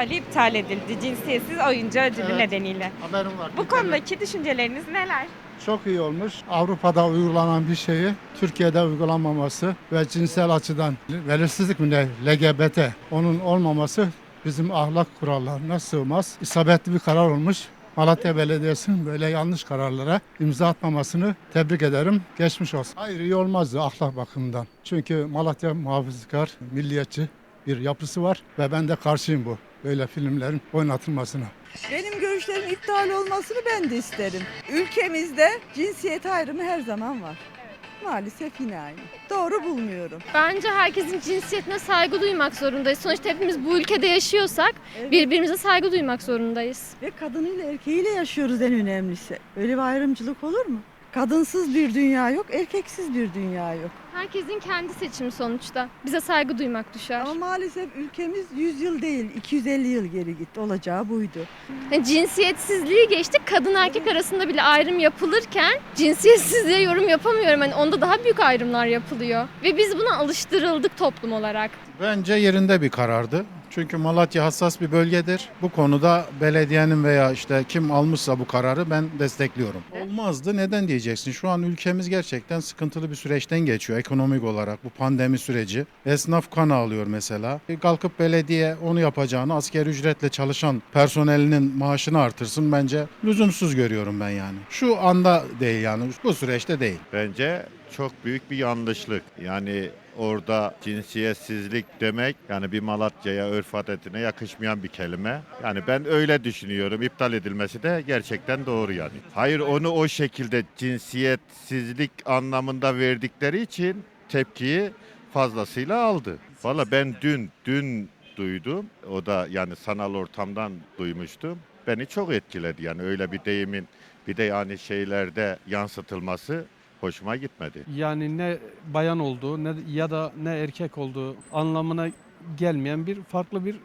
Festivali iptal edildi cinsiyetsiz oyuncu ödülü Evet. nedeniyle. Haberim var. Bu konudaki düşünceleriniz neler? Çok iyi olmuş. Avrupa'da uygulanan bir şeyi Türkiye'de uygulanmaması ve cinsel açıdan belirsizlik mi ne? LGBT onun olmaması bizim ahlak kurallarına sığmaz. İsabetli bir karar olmuş. Malatya Belediyesi'nin böyle yanlış kararlara imza atmamasını tebrik ederim. Geçmiş olsun. Hayır iyi olmazdı ahlak bakımından. Çünkü Malatya muhafazakar, milliyetçi bir yapısı var ve ben de karşıyım bu böyle filmlerin oynatılmasına. Benim görüşlerim iptal olmasını ben de isterim. Ülkemizde cinsiyet ayrımı her zaman var. Maalesef yine aynı. Doğru bulmuyorum. Bence herkesin cinsiyetine saygı duymak zorundayız. Sonuçta hepimiz bu ülkede yaşıyorsak Evet. birbirimize saygı duymak zorundayız. Ve kadınıyla erkeğiyle yaşıyoruz en önemlisi. Öyle bir ayrımcılık olur mu? Kadınsız bir dünya yok, erkeksiz bir dünya yok. Herkesin kendi seçimi sonuçta. Bize saygı duymak düşer. Ama maalesef ülkemiz 100 yıl değil, 250 yıl geri gitti. Olacağı buydu. Yani cinsiyetsizliği geçtik. Kadın erkek arasında bile ayrım yapılırken cinsiyetsizliğe yorum yapamıyorum. Hani onda daha büyük ayrımlar yapılıyor. Ve biz buna alıştırıldık toplum olarak. Bence yerinde bir karardı. Çünkü Malatya hassas bir bölgedir. Bu konuda belediyenin veya işte kim almışsa bu kararı ben destekliyorum. Olmazdı. Neden diyeceksin? Şu an ülkemiz gerçekten sıkıntılı bir süreçten geçiyor ekonomik olarak bu pandemi süreci. Esnaf kan ağlıyor mesela. E, Kalkıp belediye onu yapacağını asker ücretle çalışan personelinin maaşını artırsın bence lüzumsuz görüyorum ben yani. Şu anda değil yani bu süreçte değil. Bence çok büyük bir yanlışlık. Yani orada cinsiyetsizlik demek yani bir Malatya'ya örf adetine yakışmayan bir kelime. Yani ben öyle düşünüyorum. İptal edilmesi de gerçekten doğru yani. Hayır onu o şekilde cinsiyetsizlik anlamında verdikleri için tepkiyi fazlasıyla aldı. Valla ben dün dün duydum. O da yani sanal ortamdan duymuştum. Beni çok etkiledi yani öyle bir deyimin bir de yani şeylerde yansıtılması hoşuma gitmedi. Yani ne bayan olduğu ne ya da ne erkek olduğu anlamına gelmeyen bir farklı bir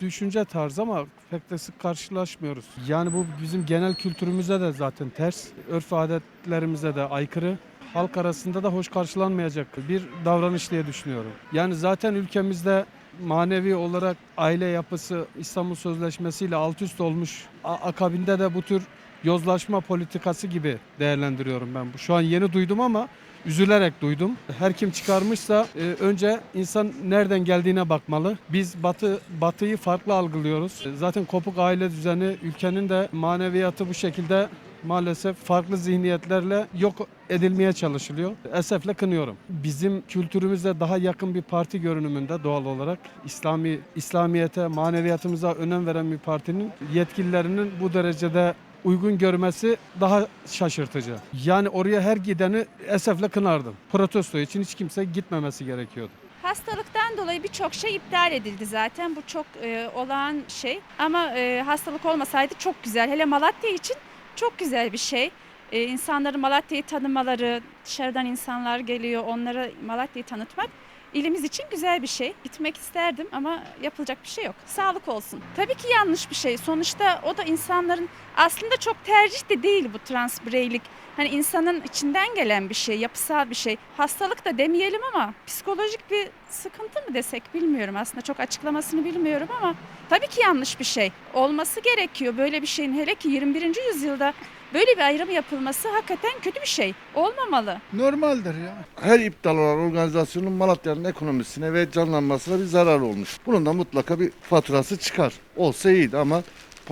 düşünce tarzı ama pek de sık karşılaşmıyoruz. Yani bu bizim genel kültürümüze de zaten ters, örf adetlerimize de aykırı. Halk arasında da hoş karşılanmayacak bir davranış diye düşünüyorum. Yani zaten ülkemizde manevi olarak aile yapısı İstanbul Sözleşmesi ile alt üst olmuş. A- akabinde de bu tür yozlaşma politikası gibi değerlendiriyorum ben bu. Şu an yeni duydum ama üzülerek duydum. Her kim çıkarmışsa e, önce insan nereden geldiğine bakmalı. Biz batı batıyı farklı algılıyoruz. Zaten kopuk aile düzeni ülkenin de maneviyatı bu şekilde maalesef farklı zihniyetlerle yok edilmeye çalışılıyor. Esefle kınıyorum. Bizim kültürümüze daha yakın bir parti görünümünde doğal olarak İslami İslamiyete, maneviyatımıza önem veren bir partinin yetkililerinin bu derecede uygun görmesi daha şaşırtıcı. Yani oraya her gideni esefle kınardım. Protesto için hiç kimse gitmemesi gerekiyordu. Hastalıktan dolayı birçok şey iptal edildi zaten. Bu çok e, olağan şey. Ama e, hastalık olmasaydı çok güzel. Hele Malatya için çok güzel bir şey. E, insanların Malatya'yı tanımaları, dışarıdan insanlar geliyor, onlara Malatya'yı tanıtmak ilimiz için güzel bir şey. Gitmek isterdim ama yapılacak bir şey yok. Sağlık olsun. Tabii ki yanlış bir şey. Sonuçta o da insanların aslında çok tercih de değil bu trans bireylik. Hani insanın içinden gelen bir şey, yapısal bir şey. Hastalık da demeyelim ama psikolojik bir sıkıntı mı desek bilmiyorum. Aslında çok açıklamasını bilmiyorum ama tabii ki yanlış bir şey. Olması gerekiyor böyle bir şeyin hele ki 21. yüzyılda böyle bir ayrım yapılması hakikaten kötü bir şey. Olmamalı. Normaldir ya. Her iptal olan organizasyonun Malatya'nın ekonomisine ve canlanmasına bir zarar olmuş. Bunun da mutlaka bir faturası çıkar. Olsa iyiydi ama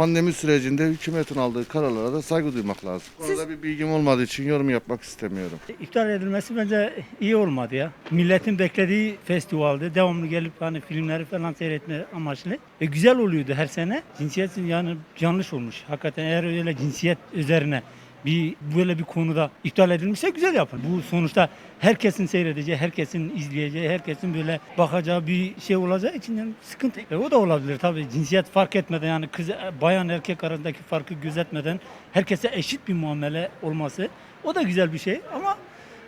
pandemi sürecinde hükümetin aldığı kararlara da saygı duymak lazım. Bu konuda bir bilgim olmadığı için yorum yapmak istemiyorum. İptal edilmesi bence iyi olmadı ya. Milletin beklediği festivaldi. Devamlı gelip hani filmleri falan seyretme amaçlı. E güzel oluyordu her sene. Cinsiyet yani yanlış olmuş. Hakikaten eğer öyle cinsiyet üzerine bir böyle bir konuda iptal edilmişse güzel yapın. Bu sonuçta herkesin seyredeceği, herkesin izleyeceği, herkesin böyle bakacağı bir şey olacağı için yani sıkıntı. E o da olabilir tabii. Cinsiyet fark etmeden yani kız bayan erkek arasındaki farkı gözetmeden herkese eşit bir muamele olması o da güzel bir şey ama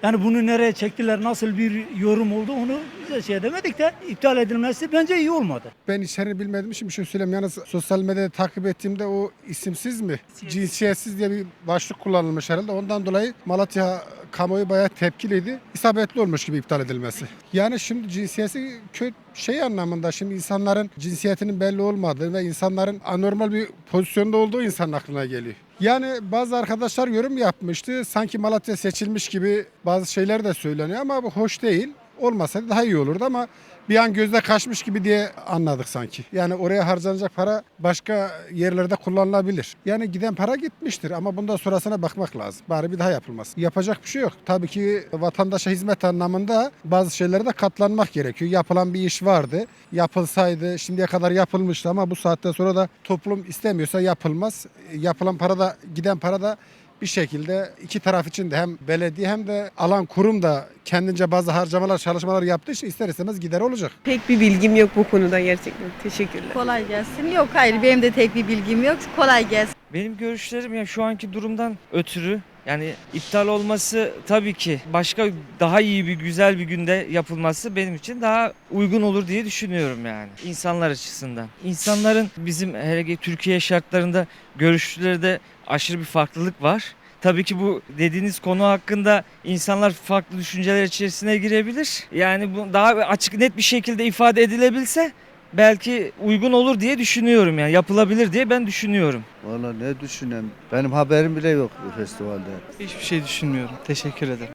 yani bunu nereye çektiler, nasıl bir yorum oldu onu bize şey edemedik de iptal edilmesi bence iyi olmadı. Ben içeriğini bilmediğim için bir şey söyleyeyim. Yalnız sosyal medyada takip ettiğimde o isimsiz mi? Cinsiyetsiz diye bir başlık kullanılmış herhalde. Ondan dolayı Malatya kamuoyu bayağı tepkiliydi. İsabetli olmuş gibi iptal edilmesi. Yani şimdi cinsiyeti kötü şey anlamında şimdi insanların cinsiyetinin belli olmadığı ve insanların anormal bir pozisyonda olduğu insanın aklına geliyor. Yani bazı arkadaşlar yorum yapmıştı. Sanki Malatya seçilmiş gibi bazı şeyler de söyleniyor ama bu hoş değil. Olmasaydı daha iyi olurdu ama bir an gözde kaçmış gibi diye anladık sanki. Yani oraya harcanacak para başka yerlerde kullanılabilir. Yani giden para gitmiştir ama bundan sonrasına bakmak lazım. Bari bir daha yapılmaz. Yapacak bir şey yok. Tabii ki vatandaşa hizmet anlamında bazı şeylere de katlanmak gerekiyor. Yapılan bir iş vardı. Yapılsaydı şimdiye kadar yapılmıştı ama bu saatten sonra da toplum istemiyorsa yapılmaz. Yapılan para da giden para da bir şekilde iki taraf için de hem belediye hem de alan kurum da kendince bazı harcamalar, çalışmalar yaptığı için ister istemez gider olacak. Pek bir bilgim yok bu konuda gerçekten. Teşekkürler. Kolay gelsin. Yok hayır benim de tek bir bilgim yok. Kolay gelsin. Benim görüşlerim ya şu anki durumdan ötürü yani iptal olması tabii ki başka daha iyi bir güzel bir günde yapılması benim için daha uygun olur diye düşünüyorum yani insanlar açısından. İnsanların bizim hele ki Türkiye şartlarında görüşleri de aşırı bir farklılık var. Tabii ki bu dediğiniz konu hakkında insanlar farklı düşünceler içerisine girebilir. Yani bu daha açık net bir şekilde ifade edilebilse belki uygun olur diye düşünüyorum yani yapılabilir diye ben düşünüyorum. Valla ne düşüneyim? Benim haberim bile yok bu festivalde. Hiçbir şey düşünmüyorum. Teşekkür ederim.